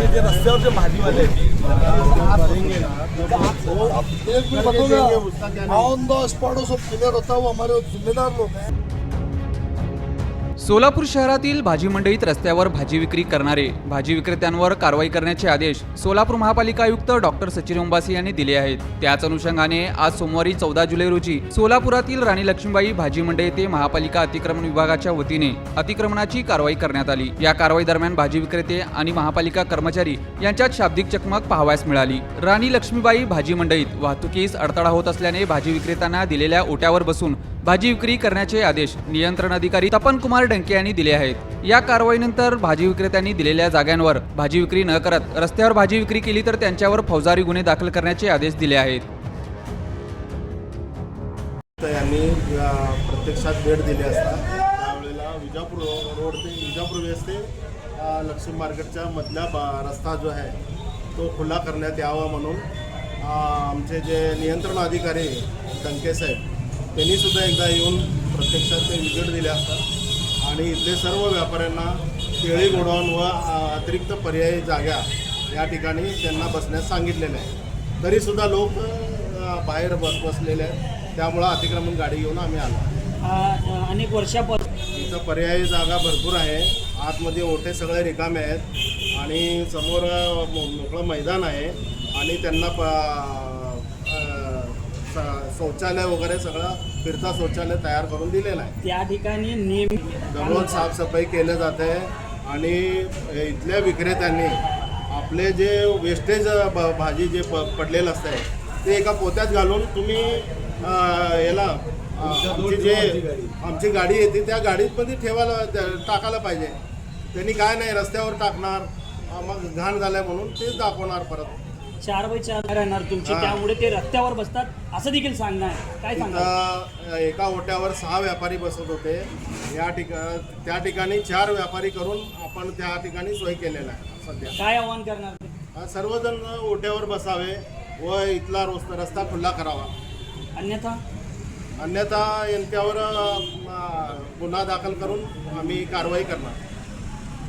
ते जे रस्त्यावर जे भाजीवाले ऑन द स्पॉट सब क्लियर होता है वो हमारे जिम्मेदार लोग हैं। सोलापूर शहरातील भाजी मंडईत रस्त्यावर भाजी विक्री करणारे भाजी विक्रेत्यांवर कारवाई करण्याचे आदेश सोलापूर महापालिका आयुक्त डॉक्टर सचिन ओंबासी यांनी दिले आहेत. त्याच अनुषंगाने आज सोमवारी चौदा जुलै रोजी सोलापुरातील राणी लक्ष्मीबाई भाजी मंडई येथे महापालिका अतिक्रमण विभागाच्या वतीने अतिक्रमणाची कारवाई करण्यात आली. या कारवाई दरम्यान भाजी विक्रेते आणि महापालिका कर्मचारी यांच्यात शाब्दिक चकमक पाहावयास मिळाली. राणी लक्ष्मीबाई भाजी मंडईत वाहतुकीस अडथळा होत असल्याने भाजी विक्रेत्यांना दिलेल्या ओट्यावर बसून भाजी विक्री करण्याचे आदेश नियंत्रण अधिकारी तपन कुमार डंके यांनी दिले आहेत. या कारवाईनंतर भाजी विक्रेत्यांनी दिलेल्या जागांवर भाजी विक्री न करत रस्त्यावर भाजी विक्री केली तर त्यांच्यावर फौजदारी गुन्हे दाखल करण्याचे आदेश दिले आहेत. यांनी प्रत्यक्षात भेट दिली असता. त्यावेळेला विजापूर रोड ते विजापूर वेस ते लक्ष्मी मार्केटच्या मधला बा रस्ता जो आहे तो खुला करण्यात यावा म्हणून आमचे जे नियंत्रण अधिकारी टंके साहेब त्यांनी सुद्धा एकदा येऊन प्रत्यक्षात ते विजिट दिले असतात. आणि इथले सर्व व्यापाऱ्यांना केळी गोडाऊन व अतिरिक्त पर्यायी जागा या ठिकाणी त्यांना बसण्यास सांगितलेलं आहे. तरीसुद्धा लोक बाहेर बस बसलेले आहेत. त्यामुळं अतिक्रमण गाडी घेऊन आम्ही आलो. अनेक वर्षापासून इथं पर्यायी जागा भरपूर आहे. आतमध्ये ओटे सगळे रिकामे आहेत. आणि समोर मोकळं मैदान आहे. आणि त्यांना प शौचालय वगैरे सगळं फिरता शौचालय तयार करून दिलेलं आहे. त्या ठिकाणी नेहमी दररोज साफसफाई केलं जाते आणि इथल्या विक्रेत्यांनी आपले जे वेस्टेज ब- भाजी जे प पडलेलं असतंय ते एका पोत्यात घालून तुम्ही याला आमची जे आमची गाडी. येते त्या गाडीमध्ये ठेवायला त्या- टाकायला पाहिजे. त्यांनी काय नाही रस्त्यावर टाकणार मग घाण झालंय म्हणून ते दाखवणार परत. चार बाय चार राहणार तुमची हा. त्यामुळे ते रस्त्यावर बसतात असं देखील सांगणार काय सांगणार एका ओट्यावर सहा व्यापारी बसत होते. या ठिका त्या ठिकाणी चार व्यापारी करून आपण त्या ठिकाणी सोय केलेला आहे सध्या. काय आव्हान करणार? ते? सर्वजण ओट्यावर बसावे व इथला रोस रस्ता खुला करावा. अन्यथा? अन्यथा यांच्यावर अ, म, गुन्हा दाखल करून आम्ही कारवाई करणार.